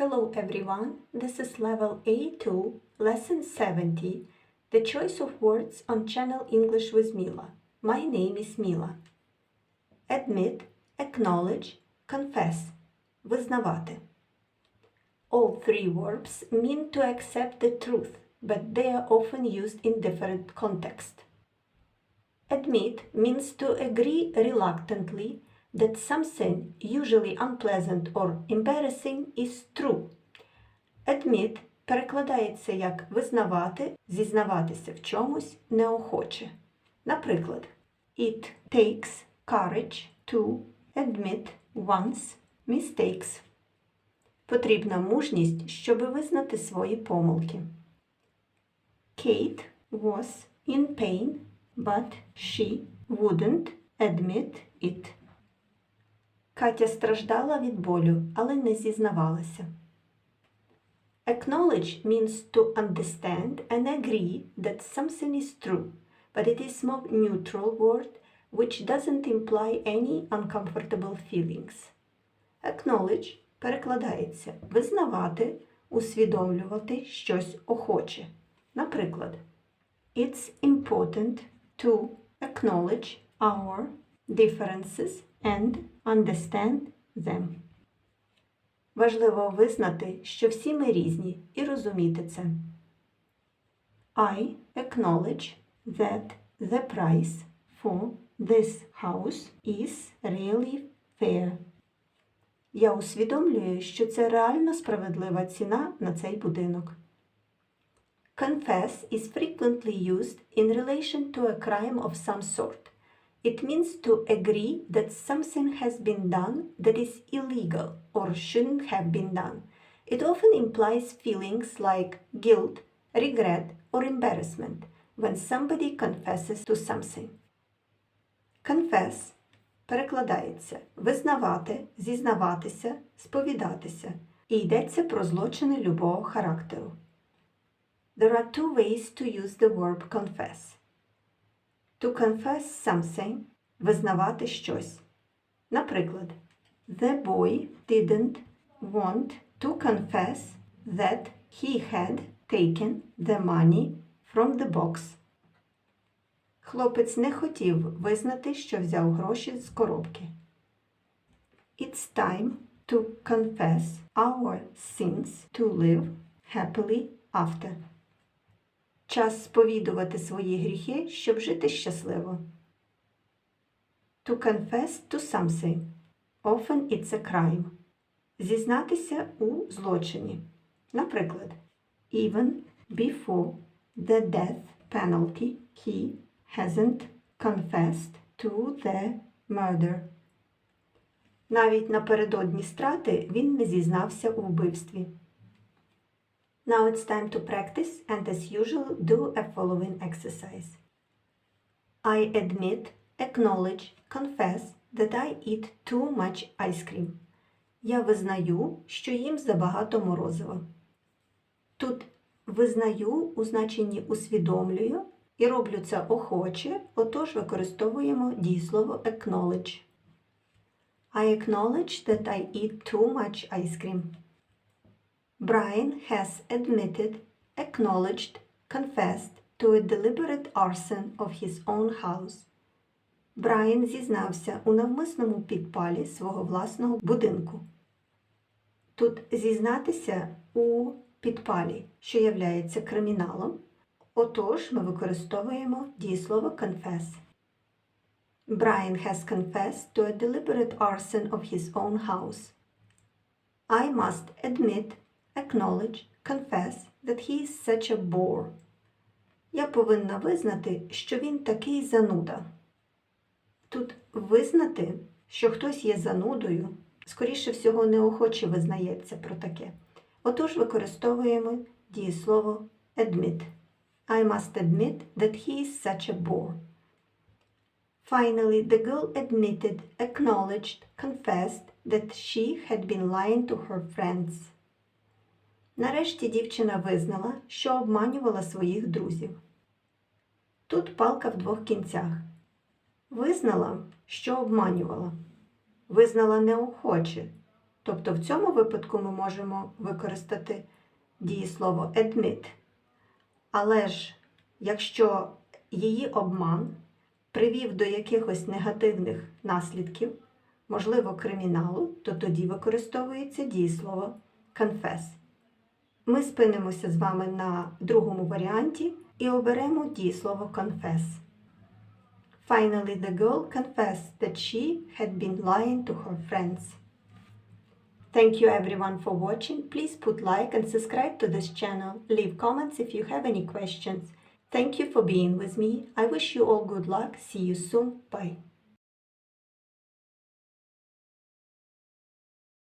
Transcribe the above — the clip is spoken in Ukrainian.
Hello everyone, this is level A2, lesson 70, the choice of words on channel English with Mila. My name is Mila. Admit, acknowledge, confess, визнавати. All three verbs mean to accept the truth, but they are often used in different contexts. Admit means to agree reluctantly that something, usually unpleasant or embarrassing, is true. Admit перекладається як визнавати, зізнаватися в чомусь неохоче. Наприклад, It takes courage to admit one's mistakes. Потрібна мужність, щоби визнати свої помилки. Kate was in pain, but she wouldn't admit it. Катя страждала від болю, але не зізнавалася. Acknowledge means to understand and agree that something is true, but it is more neutral word which doesn't imply any uncomfortable feelings. Acknowledge перекладається визнавати, усвідомлювати щось охоче. Наприклад, It's important to acknowledge our differences and understand them. Важливо визнати, що всі ми різні, і розуміти це. I acknowledge that the price for this house is really fair. Я усвідомлюю, що це реально справедлива ціна на цей будинок. Confess is frequently used in relation to a crime of some sort. It means to agree that something has been done that is illegal or shouldn't have been done. It often implies feelings like guilt, regret, or embarrassment when somebody confesses to something. Confess перекладається визнавати, зізнаватися, сповідатися. І йдеться про злочини любого характеру. There are two ways to use the verb confess. To confess something визнавати щось. Наприклад, The boy didn't want to confess that he had taken the money from the box. Хлопець не хотів визнати, що взяв гроші з коробки. It's time to confess our sins to live happily after. Час сповідувати свої гріхи, щоб жити щасливо. To confess to something. Often it's a crime. Зізнатися у злочині. Наприклад, even before the death penalty he hasn't confessed to the murder. Навіть напередодні страти він не зізнався у вбивстві. Now it's time to practice and as usual do a following exercise. I admit, acknowledge, confess that I eat too much ice cream. Я визнаю, що їм забагато морозива. Тут визнаю у значенні усвідомлюю і роблю це охоче, отож використовуємо дієслово acknowledge. I acknowledge that I eat too much ice cream. Brian has admitted, acknowledged, confessed to a deliberate arson of his own house. Брайан зізнався у навмисному підпалі свого власного будинку. Тут зізнатися у підпалі, що являється криміналом. Отож ми використовуємо дієслово confess. Brian has confessed to a deliberate arson of his own house. I must admit, acknowledge, confess that he is such a bore. Я повинна визнати, що він такий зануда. Тут визнати, що хтось є занудою, скоріше всього, неохоче визнається про таке. Отож використовуємо дієслово admit. I must admit that he is such a bore. Finally, the girl admitted, acknowledged, confessed that she had been lying to her friends. Нарешті дівчина визнала, що обманювала своїх друзів. Тут палка в двох кінцях. Визнала, що обманювала. Визнала неохоче. Тобто в цьому випадку ми можемо використати дієслово admit. Але ж якщо її обман привів до якихось негативних наслідків, можливо, криміналу, то тоді використовується дієслово confess. Ми спинимося з вами на другому варіанті і оберемо дієслово confess. Finally, the girl confessed that she had been lying to her friends. Thank you everyone for watching. Please put like and subscribe to this channel. Leave comments if you have any questions. Thank you for being with me. I wish you all good luck. See you soon. Bye.